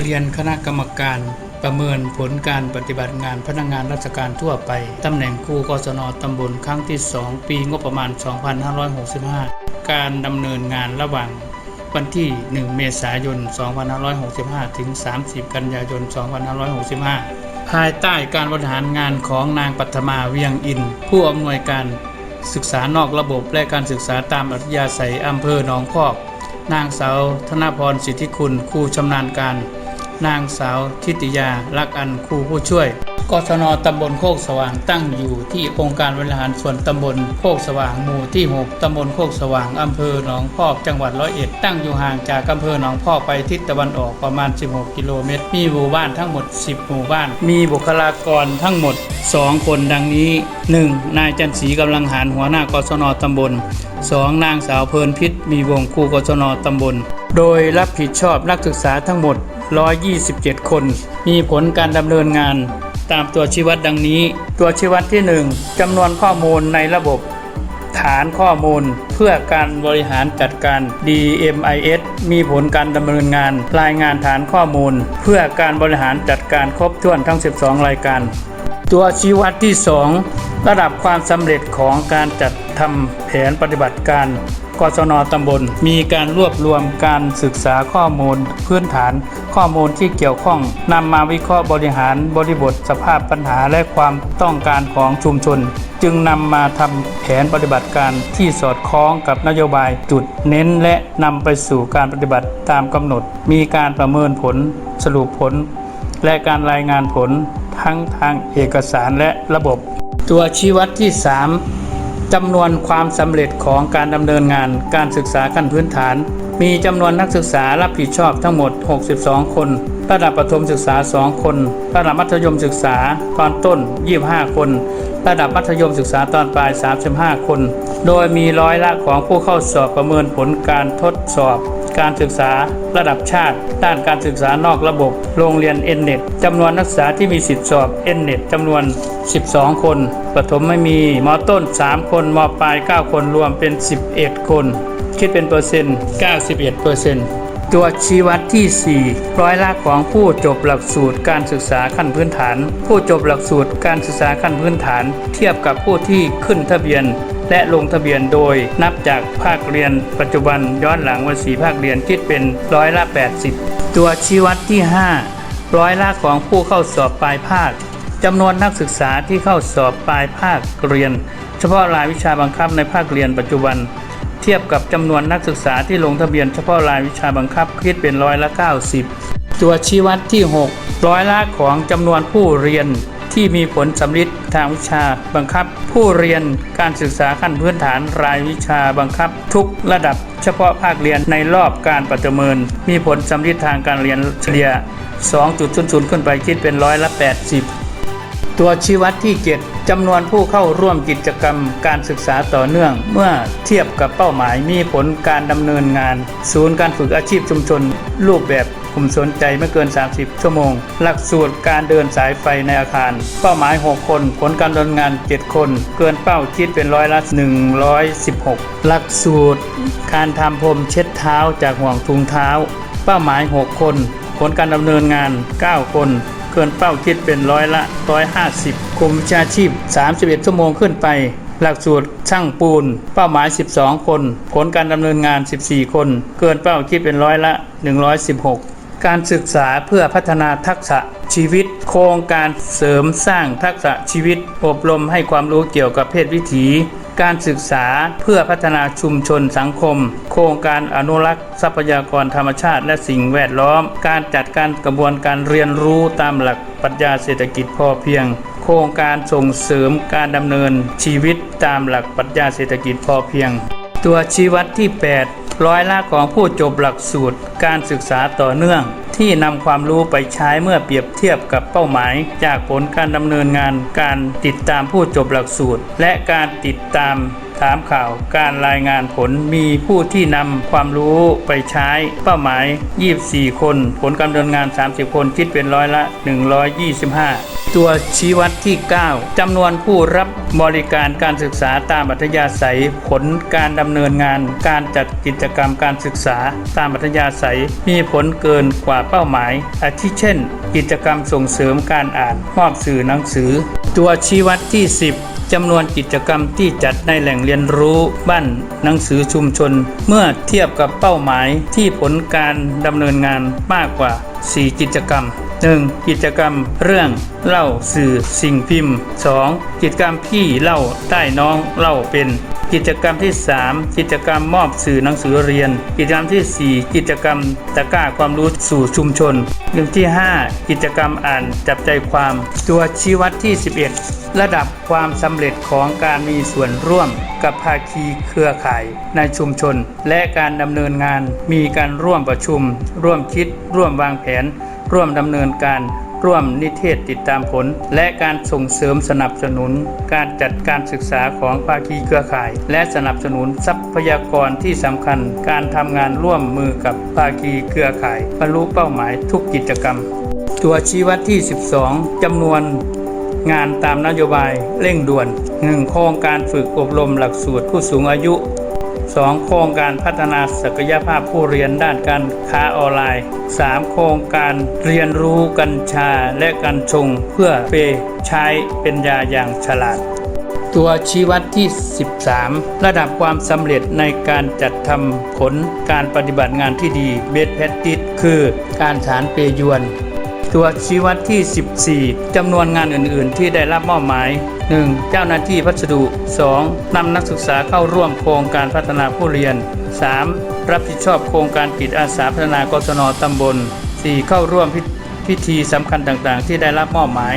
เรียนคณะกรรมการประเมินผลการปฏิบัติงานพนักงานราชการทั่วไป ตำแหน่งครูกศนตำบลครั้งที่ 2 ปีงบประมาณ 2565 การดำเนินงานระหว่างวันที่ 1 เมษายน 2565 ถึง 30 กันยายน 2565 ภายใต้การบริหารงานของนางปัทมาเวียงอิน ผู้อำนวยการศึกษานอกระบบและการศึกษาตามอัธยาศัยอำเภอหนองพอก นางสาวธนพรสิทธิคุณครูชำนาญการ นางสาวทิติยาลักอันครูผู้ช่วยกศนตำบลโคกสว่างตั้งอยู่ที่องค์การบริหารส่วนตำบลโคกสว่างหมู่ที่ 6 ตำบลโคกสว่างอำเภอหนองพอกจังหวัดร้อยเอ็ดตั้งอยู่ห่างจากอำเภอหนองพอกไปทิศตะวันออกประมาณ 16 กิโลเมตร มีหมู่บ้านทั้งหมด 10 หมู่บ้าน มีบุคลากรทั้งหมด 2 คนดังนี้ 1. นายจันศรีกำลังหารหัวหน้ากศนตำบล 2. นางสาวเพลินพิษมีวงครูกศนตำบล โดยรับผิดชอบนักศึกษาทั้งหมด 127 คน มีผลการดำเนินงาน ตามตัวชี้วัดดังนี้ ตัวชี้วัดที่ 1จำนวนข้อมูลในระบบ ฐานข้อมูลเพื่อการบริหารจัดการ DMIS มีผลการดำเนินงาน รายงานฐานข้อมูล เพื่อการบริหารจัดการครบถ้วนทั้ง 12 รายการ ตัวชี้วัดที่ 2 ระดับความสำเร็จของการจัดทำแผนปฏิบัติการ กศนตำบล มีการรวบรวมการศึกษาข้อมูลพื้นฐาน ข้อมูลที่เกี่ยวข้องนำมาวิเคราะห์บริหารบริบทสภาพปัญหาและความต้องการของชุมชน จึงนำมาทำแผนปฏิบัติการที่สอดคล้องกับนโยบายจุดเน้นและนำไปสู่การปฏิบัติตามกำหนด มีการประเมินผลสรุปผล และการรายงานผลทั้งทางเอกสารและระบบ ตัวชี้วัดที่ 3 จำนวนความสำเร็จของการดำเนินงานการศึกษาขั้นพื้นฐาน มีจำนวนนักศึกษารับผิดชอบทั้งหมด 62 คน ระดับประถมศึกษา 2 คน ระดับมัธยมศึกษาตอนต้น 25 คน ระดับมัธยมศึกษาตอนปลาย 35 คน โดยมีร้อยละของผู้เข้าสอบประเมินผลการทดสอบ การศึกษาระดับชาติ ด้านการศึกษานอกระบบ โรงเรียน n n e t จำนวนนักศึกษาที่มีสิทธิสอบ n n e t จำนวน 12 คนประถมไม่มีมต้น 3 คนมปลาย 9 คนรวมเป็น 11 คน คิดเป็นเปอร์เซ็นต์ 91เปอร์เซ็นต์ตัวชี้วัดที่ 4 ร้อยละของผู้จบหลักสูตรการศึกษาขั้นพื้นฐาน ผู้จบหลักสูตรการศึกษาขั้นพื้นฐาน เทียบกับผู้ที่ขึ้นทะเบียน และลงทะเบียนโดยนับจากภาคเรียนปัจจุบันย้อนหลังวันสีภาคเรียนคิดเป็นร้อยละ 80 ตัวชี้วัดที่ 5 ร้อยละของผู้เข้าสอบปลายภาคจำนวนนักศึกษาที่เข้าสอบปลายภาคเรียน เฉพาะรายวิชาบังคับในภาคเรียนปัจจุบัน เทียบกับจำนวนนักศึกษาที่ลงทะเบียนเฉพาะรายวิชาบังคับคิดเป็นร้อยละ 90 ตัวชี้วัดที่ 6 ร้อยละของจำนวนผู้เรียน ที่มีผลสำลิดทางวิชาบังคับ ผู้เรียนการศึกษาขั้นพื้นฐานรายวิชาบังคับ ทุกระดับเฉพาะภาคเรียนในรอบการประเมิน มีผลสำลิดทางการเรียนเฉลี่ย 2.00 ขึ้นไปคิดเป็นร้อยละ 80 ตัวชี้วัดที่ 7จำนวนผู้เข้าร่วมกิจกรรมการศึกษาต่อเนื่อง เมื่อเทียบกับเป้าหมายมีผลการดำเนินงาน ศูนย์การฝึกอาชีพชุมชน รูปแบบ กลุ่มสนใจไม่เกิน 30 ชั่วโมง หลักสูตรการเดินสายไฟในอาคาร เป้าหมาย 6 คน ผลการดำเนินงาน 7 คน เกินเป้าคิดเป็นร้อยละ 116 หลักสูตร การทำพรมเช็ดเท้าจากห่วงทุงเท้า เป้าหมาย 6 คน ผลการดำเนินงาน 9 คนเกินเป้าคิดเป็นร้อยละ 150กลุ่มวิชาชีพ 31 ชั่วโมงขึ้นไป หลักสูตรช่างปูน เป้าหมาย 12 คน ผลการดำเนินงาน 14 คน เกินเป้าคิดเป็นร้อยละ 116 การศึกษาเพื่อพัฒนาทักษะชีวิต โครงการเสริมสร้างทักษะชีวิต อบรมให้ความรู้เกี่ยวกับเพศวิถี การศึกษาเพื่อพัฒนาชุมชนสังคม โครงการอนุรักษ์ ทรัพยากรธรรมชาติ และสิ่งแวดล้อม การจัดการกระบวนการเรียนรู้ตามหลักปรัชญาเศรษฐกิจพอเพียง โครงการส่งเสริมการดำเนินชีวิตตามหลักปรัชญาเศรษฐกิจพอเพียง ตัวชี้วัดที่ 8 ร้อยละของผู้จบหลักสูตร การศึกษาต่อเนื่อง ที่นำความรู้ไปใช้เมื่อเปรียบเทียบกับเป้าหมาย จากผลการดำเนินงานการติดตามผู้จบหลักสูตร และการติดตาม ถามข่าวการรายงานผลมีผู้ที่นำความรู้ไปใช้เป้าหมาย 24 คน ผลการดำเนินงาน 30 คนคิดเป็นร้อยละ 125ตัวชี้วัดที่ 9จำนวนผู้รับบริการการศึกษาตามอัธยาศัย ผลการดำเนินงาน การจัดกิจกรรมการศึกษาตามอัธยาศัย มีผลเกินกว่าเป้าหมาย อาทิเช่น กิจกรรมส่งเสริมการอ่านมอบสื่อหนังสือ ตัวชี้วัดที่ 10จำนวนกิจกรรมที่จัดในแหล่งเรียนรู้บ้านหนังสือชุมชน เมื่อเทียบกับเป้าหมายที่ผลการดำเนินงานมากกว่า 4 กิจกรรม 1. กิจกรรมเรื่องเล่าสื่อสิ่งพิมพ์ 2. กิจกรรมพี่เล่าใต้น้องเล่าเป็น กิจกรรมที่ 3 กิจกรรมมอบสื่อหนังสือเรียน กิจกรรมทีสี่4 กิจกรรมตะกร้าความรู้สู่ชุมชนเรื่องที่ 5 กิจกรรมอ่านจับใจความ ตัวชี้วัดที่ 11 ระดับความสำเร็จของการมีส่วนร่วมกับภาคีเครือข่ายในชุมชน และการดำเนินงานมีการร่วมประชุม ร่วมคิด ร่วมวางแผน ร่วมดำเนินการร่วมนิเทศติดตามผล และการส่งเสริมสนับสนุน การจัดการศึกษาของภาคีเครือข่าย และสนับสนุนทรัพยากรที่สำคัญ การทำงานร่วมมือกับภาคีเครือข่ายบรรลุเป้าหมายทุกกิจกรรม ตัวชี้วัดที่ 12จำนวนงานตามนโยบายเร่งด่วน 1. โครงการฝึกอบรมหลักสูตรผู้สูงอายุ 2. โครงการพัฒนาศักยภาพผู้เรียนด้านการค้าออนไลน์ 3. โครงการเรียนรู้กัญชาและกัญชงเพื่อไปใช้เป็นยาอย่างฉลาด ตัวชี้วัดที่ 13 ระดับความสำเร็จในการจัดทำผลการปฏิบัติงานที่ดีเบสแพตติสคือการฐานเปยวน ตัวชี้วัดที่ 14จำนวนงานอื่น ๆ ที่ได้รับมอบหมาย 1. เจ้าหน้าที่พัสดุ 2. นำนักศึกษาเข้าร่วมโครงการพัฒนาผู้เรียน 3. รับผิดชอบโครงการกิจอาสาพัฒนากศนตำบล 4. เข้าร่วมพิพิธีสำคัญต่างๆ ที่ได้รับมอบหมาย